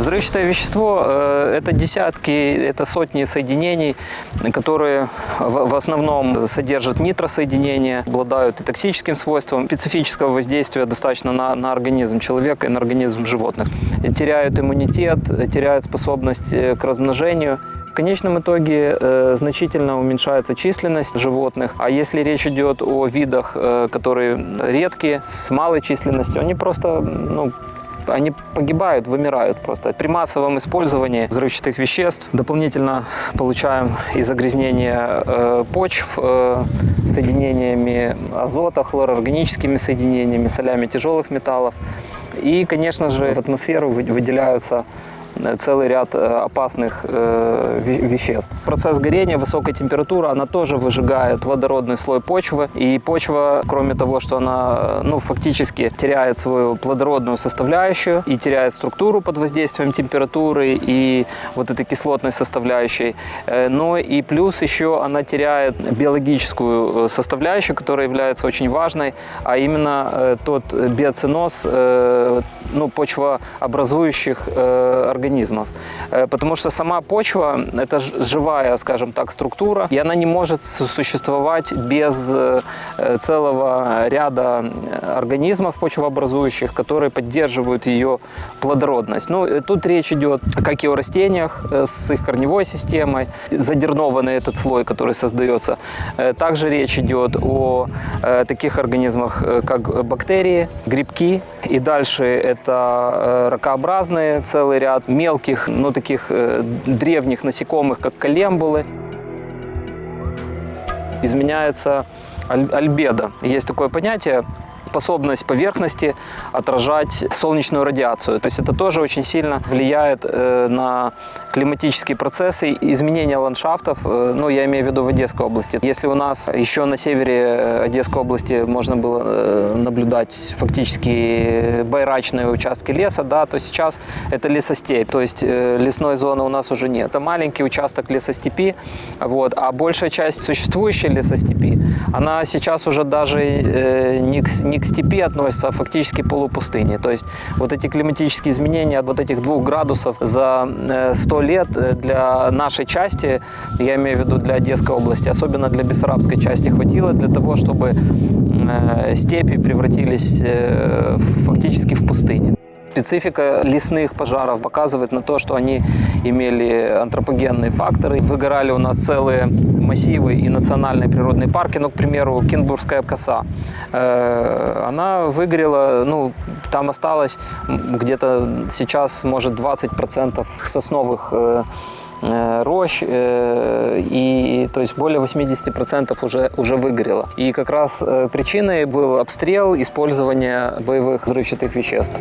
Взрывчатое вещество э, – это десятки, это сотни соединений, которые в основном содержат нитросоединения, обладают и токсическим свойством. Специфического воздействия достаточно на, на организм человека и на организм животных. Теряют иммунитет, теряют способность э, к размножению. В конечном итоге э, значительно уменьшается численность животных. А если речь идет о видах, э, которые редкие, с малой численностью, они просто ну, они погибают, вымирают просто. При массовом использовании взрывчатых веществ дополнительно получаем и загрязнение э, почв э, соединениями азота, хлороорганическими соединениями, солями тяжелых металлов. И, конечно же, в атмосферу вы- выделяются целый ряд э, опасных э, ве- веществ. Процесс горения, высокая температура, она тоже выжигает плодородный слой почвы. И почва, кроме того, что она ну, фактически теряет свою плодородную составляющую и теряет структуру под воздействием температуры и вот этой кислотной составляющей, э, но и плюс еще она теряет биологическую составляющую, которая является очень важной, а именно тот биоценоз э, ну, почвообразующих организмов. Э, Потому что сама почва – это живая, скажем так, структура, и она не может су- существовать без э, целого ряда э, организмов почвообразующих, которые поддерживают ее плодородность. Ну, тут речь идет, как и о растениях с их корневой системой, задернованный этот слой, который создается. Также речь идет о таких организмах, как бактерии, грибки, и дальше это ракообразные, целый ряд мелких, ну таких э, древних насекомых, как колембулы. Изменяется аль- альбедо. Есть такое понятие способность поверхности отражать солнечную радиацию. То есть это тоже очень сильно влияет э, на климатические процессы, изменения ландшафтов, э, ну, я имею в виду в Одесской области. Если у нас еще на севере Одесской области можно было э, наблюдать фактически байрачные участки леса, да, то сейчас это лесостепь, то есть лесной зоны у нас уже нет. Это маленький участок лесостепи, вот, а большая часть существующей лесостепи, она сейчас уже даже не, к, не к степи относится, а фактически полупустыне. То есть вот эти климатические изменения от вот этих двух градусов за э, 100 лет э, для нашей части, я имею в виду для Одесской области, особенно для Бессарабской части, хватило для того, чтобы э, степи превратились э, фактически в пустыни. Специфика лесных пожаров показывает на то, что они имели антропогенные факторы. Выгорали у нас целые массивы и национальные природные парки. Ну, к примеру, Кинбургская коса. Э, Она выгорела, ну, там осталось где-то сейчас, может, 20% сосновых э, э, рощ, и то есть более 80% уже, уже выгорело. И как раз причиной был обстрел, использование боевых взрывчатых веществ.